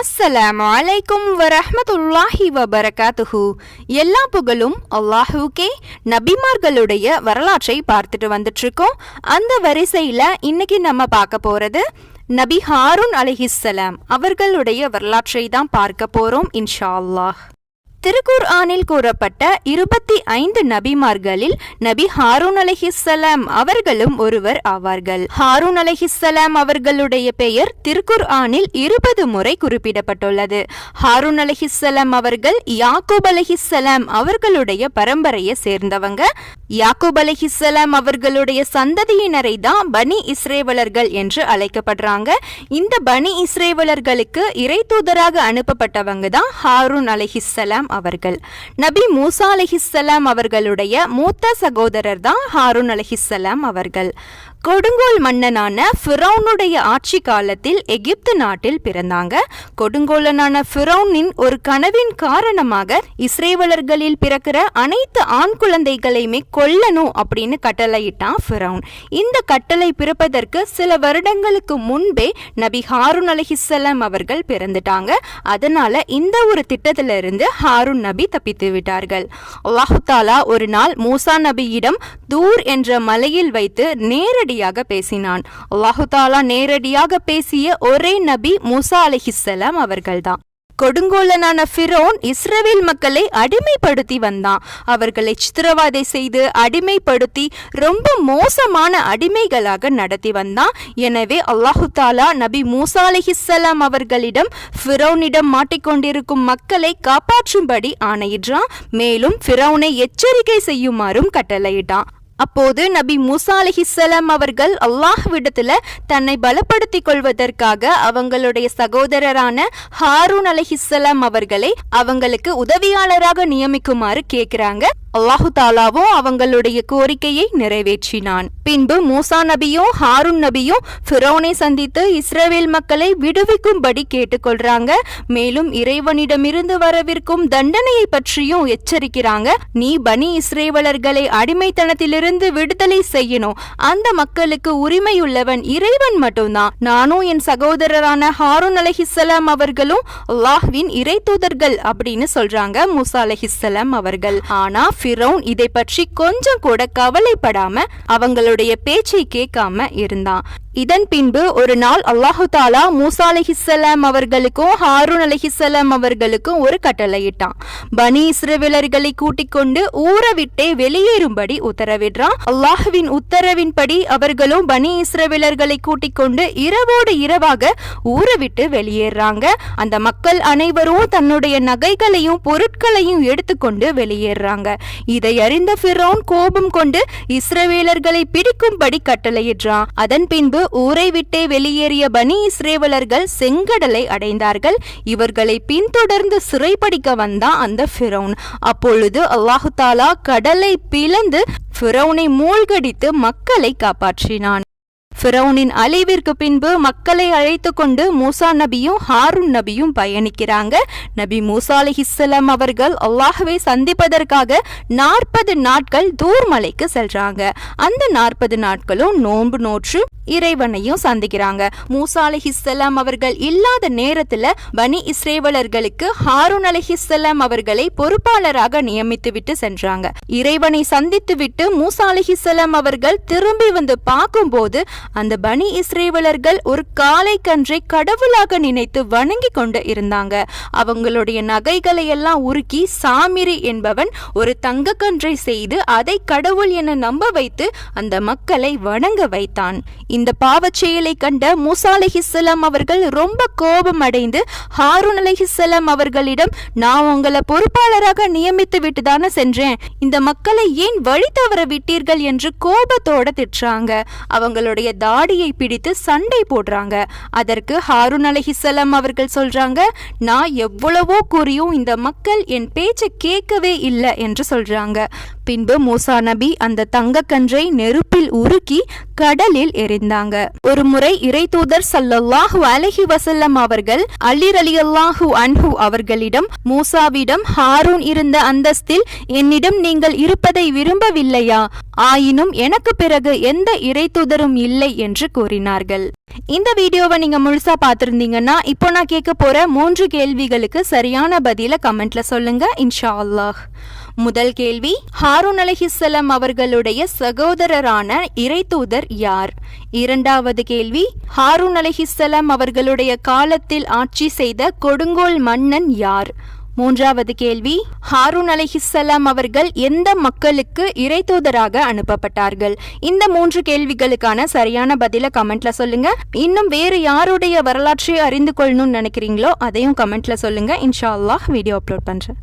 அஸ்ஸலாமு அலைக்கும் வரஹமத்துல்லாஹி வபரகாத்துஹு. எல்லா புகழும் அல்லாஹூக்கே நபிமார்களுடைய வரலாற்றை பார்த்துட்டு வந்துட்டுருக்கோம் அந்த வரிசையில் இன்னைக்கு நம்ம பார்க்க போகிறது நபி ஹாரூன் அலிஹிஸ்ஸலாம். அவர்களுடைய வரலாற்றை தான் பார்க்க போகிறோம் இன்ஷா அல்லாஹ். திருக்குர்ஆனில் கூறப்பட்ட இருபத்தி ஐந்து நபிமார்களில் நபி ஹாரூன் அலஹிசலாம் அவர்களும் ஒருவர் ஆவார்கள். ஹாரூன் அலஹிசலாம் அவர்களுடைய பெயர் திருக்குர்ஆனில் இருபது முறை குறிப்பிடப்பட்டுள்ளது. ஹாரூன் அலஹிசலாம் அவர்கள் யாக்கூப் அலஹிசலாம் அவர்களுடைய பரம்பரையை சேர்ந்தவங்க. யாக்கூப் அலஹிசலாம் அவர்களுடைய சந்ததியினரை தான் பனி இஸ்ரேவலர்கள் என்று அழைக்கப்படுறாங்க. இந்த பனி இஸ்ரேவலர்களுக்கு இறை தூதராக அனுப்பப்பட்டவங்க தான் ஹாரூன் அலஹிசலாம் அவர்கள். நபி மூசா அலைஹிஸ்ஸலாம் அவர்களுடைய மூத்த சகோதரர் தான் ஹாரூன் அலைஹிஸ்ஸலாம் அவர்கள். கொடுங்கோல் மன்னனான ஃபிரௌனுடைய ஆட்சி காலத்தில் எகிப்து நாட்டில் பிறந்தாங்க. கொடுங்கோலனான ஃபிரௌனின் ஒரு கனவின் காரணமாக இஸ்ரேவலர்களில் பிறக்கிற அனைத்து ஆண் குழந்தைகளையுமே கொல்லணும் அப்படின்னு கட்டளையிட்டான் ஃபிரௌன். இந்த கட்டளை பிறப்பதற்கு சில வருடங்களுக்கு முன்பே நபி ஹாரூன் அலஹிசல்லாம் அவர்கள் பிறந்துட்டாங்க. அதனால இந்த ஒரு திட்டத்திலிருந்து ஹாரூன் நபி தப்பித்து விட்டார்கள். அல்லாஹு தாலா ஒரு நாள் மூசா நபியிடம் தூர் என்ற மலையில் வைத்து நேரடி நேரடியாக பேசினான். அல்லாஹுதாலா நேரடியாக பேசிய ஒரே நபி மூசா அலிஹிஸ்ஸலாம் அவர்கள்தான். கொடுங்கோலனான ஃபிரோன் இஸ்ரவேல் மக்களை அடிமைப்படுத்தி வந்தான். அவர்களை சித்திரவாதை செய்து அடிமைப்படுத்தி ரொம்ப மோசமான அடிமைகளாக நடத்தி வந்தான். எனவே அல்லாஹு தாலா நபி மூசா அலிஹிசலாம் அவர்களிடம் ஃபிரௌனிடம் மாட்டிக்கொண்டிருக்கும் மக்களை காப்பாற்றும்படி ஆணையிடுறான் மேலும் ஃபிரோனை எச்சரிக்கை செய்யுமாறும் கட்டளையிட்டான். அப்போது நபி மூசா அலிஹிஸ்ஸலாம் அவர்கள் அல்லாஹ்விடத்தில் தன்னை பலப்படுத்திக் கொள்வதற்காக அவங்களுடைய சகோதரரான ஹாரூன் அலிஹிஸ்ஸலாம் அவர்களை அவங்களுக்கு உதவியாளராக நியமிக்குமாறு கேக்குறாங்க. அல்லாஹு தாலாவும் அவங்களுடைய கோரிக்கையை நிறைவேற்றினான். பின்பு மூசா நபியும் ஹாரூன் நபியும் ஃபிரோனை சந்தித்து இஸ்ரேவேல் மக்களை விடுவிக்கும்படி கேட்டுக்கொள்றாங்க. மேலும் இறைவனிடமிருந்து வரவிருக்கும் தண்டனையை பற்றியும் எச்சரிக்கிறாங்க. நீ பனி இஸ்ரேவலர்களை அடிமைத்தனத்திலிருந்து விடுதலை செய்யணும். அந்த மக்களுக்கு உரிமையுள்ளவன் இறைவன் மட்டும்தான். நானும் என் சகோதரரான ஹாரூன் அலஹிசலாம் அவர்களும் அல்லாஹ்வின் இறை தூதர்கள் அப்படின்னு சொல்றாங்க மூசா அலஹிசலாம் அவர்கள். ஆனா ஃபிரௌன் இதை பற்றி கொஞ்சம் கூட கவலைப்படாம அவங்களுடைய பேச்சை கேட்காம இருந்தான். இதன் பின்பு ஒரு நாள் அல்லாஹு தாலா மூசா அலஹிஸ்ஸலாம் அவர்களுக்கும் ஹாரூன் அலஹிஸ்ஸலாம் அவர்களுக்கும் ஒரு கட்டளையிட்டான். பனி இஸ்ரவேலர்களை கூட்டிக் கொண்டு ஊரை விட்டே வெளியேறும்படி உத்தரவிடுறான். அல்லாஹுவின் உத்தரவின்படி அவர்களும் பனி இஸ்ரவேலர்களை கூட்டிக் கொண்டு இரவோடு இரவாக ஊரை விட்டு வெளியேறாங்க. அந்த மக்கள் அனைவரும் தன்னுடைய நகைகளையும் பொருட்களையும் எடுத்துக்கொண்டு வெளியேறாங்க. இதை அறிந்த ஃபிரௌன் கோபம் கொண்டு இஸ்ரவேலர்களை பிடிக்கும்படி கட்டளையிடுறான். அதன் பின்பு ஊரை விட்டே வெளியேறிய பனி இஸ்ரேவலர்கள் செங்கடலை அடைந்தார்கள். இவர்களை பின்தொடர்ந்து சிறைப்படிக்க வந்தான் அந்த ஃபிரௌன். அப்பொழுது அல்லாஹு தாலா கடலை பிளந்து ஃபிரௌனை மூழ்கடித்து மக்களை காப்பாற்றினான். ஃபிரௌனின் அழிவிற்கு பின்பு மக்களை அழைத்து கொண்டு மூசா நபியும் ஹாரூன் நபியும் பயணிக்கிறாங்க. நபி மூசா அலிஹிஸ்லாம் அவர்கள் அல்லாஹுவை சந்திப்பதற்காக நாற்பது நாட்கள் தூர்மலைக்கு செல்றாங்க. அந்த நாற்பது நாட்களும் நோன்பு நோற்று இறைவனையும் சந்திக்கிறாங்க. மூசா அலிஹிஸ்ஸலாம் அவர்கள் இல்லாத நேரத்துல பனி இஸ்ரேவலர்களுக்கு ஹாரூன் அலிஹிஸ்ஸலாம் அவர்களை பொறுப்பாளராக நியமித்து விட்டு சென்றாங்க. இறைவனை சந்தித்து விட்டு மூசா அலிஹிஸ்ஸலாம் அவர்கள் திரும்பி வந்து பார்க்கும்போது அந்த பனி இஸ்ரேவலர்கள் ஒரு காலை கன்றை கடவுளாக நினைத்து வணங்கி கொண்டு இருந்தாங்க. அவங்களுடைய நகைகளை எல்லாம் உருக்கி சாமிரி என்பவன் ஒரு தங்க கன்றை செய்து அதை கடவுள் என நம்ப வைத்து அந்த மக்களை வணங்க வைத்தான். இந்த பாவச் செயலை கண்ட மூசா அலஹிஸ்லாம் அவர்கள் ரொம்ப கோபம் அடைந்து ஹாரூன் அலஹிஸ்லாம் அவர்களிடம் நான் உங்களை பொறுப்பாளராக நியமித்து விட்டு தானே சென்றேன். இந்த மக்களை ஏன் வழி தவற விட்டீர்கள்? என்று கோபத்தோட திட்டுறாங்க. அவங்களுடைய தாடியை பிடித்து சண்டை போடுறாங்க. அதற்கு ஹாரூன் அலஹிஸ்லாம் அவர்கள் சொல்றாங்க நான் எவ்வளவோ கூறியும் இந்த மக்கள் என் பேச்சை கேட்கவே இல்லை என்று சொல்றாங்க. பின்பு மூசா நபி அந்த தங்கக்கன்றை நெருப்பில் உருக்கி கடலில் எரிந்தாங்க ஒரு முறை இறை தூதர் சல்லல்லாஹு அலஹி வசல்லம் அவர்கள் அலிர் அலி அல்லாஹு அன்ஹு அவர்களிடம் மூசாவிடம் ஹாரூன் இருந்த அந்தஸ்தில் என்னிடம் நீங்கள் இருப்பதை விரும்பவில்லையா? ஆயினும் எனக்கு பிறகு எந்த இறை தூதரும் இல்லை என்று கூறினார்கள். இந்த வீடியோவை நீங்க முழுசா பார்த்துருந்தீங்கன்னா இப்போ நான் கேட்க போற மூன்று கேள்விகளுக்கு சரியான பதில கமெண்ட்ல சொல்லுங்க இன்ஷா அல்லாஹ் முதல் கேள்வி ஹாரூன் அலஹிசலம் அவர்களுடைய சகோதரரான இறைத்தூதர் யார்? இரண்டாவது கேள்வி ஹாரூன் அலஹிசலம் அவர்களுடைய காலத்தில் ஆட்சி செய்த கொடுங்கோல் மன்னன் யார்? மூன்றாவது கேள்வி ஹாரூன் அலிஹிஸ்ஸலாம் அவர்கள் எந்த மக்களுக்கு இறைத்தூதராக அனுப்பப்பட்டார்கள்? இந்த மூன்று கேள்விகளுக்கான சரியான பதில கமெண்ட்ல சொல்லுங்க. இன்னும் வேறு யாருடைய வரலாற்றை அறிந்து கொள்ளணும்னு நினைக்கிறீங்களோ அதையும் கமெண்ட்ல சொல்லுங்க. இன்ஷா அல்லாஹ் வீடியோ அப்லோட் பண்றேன்.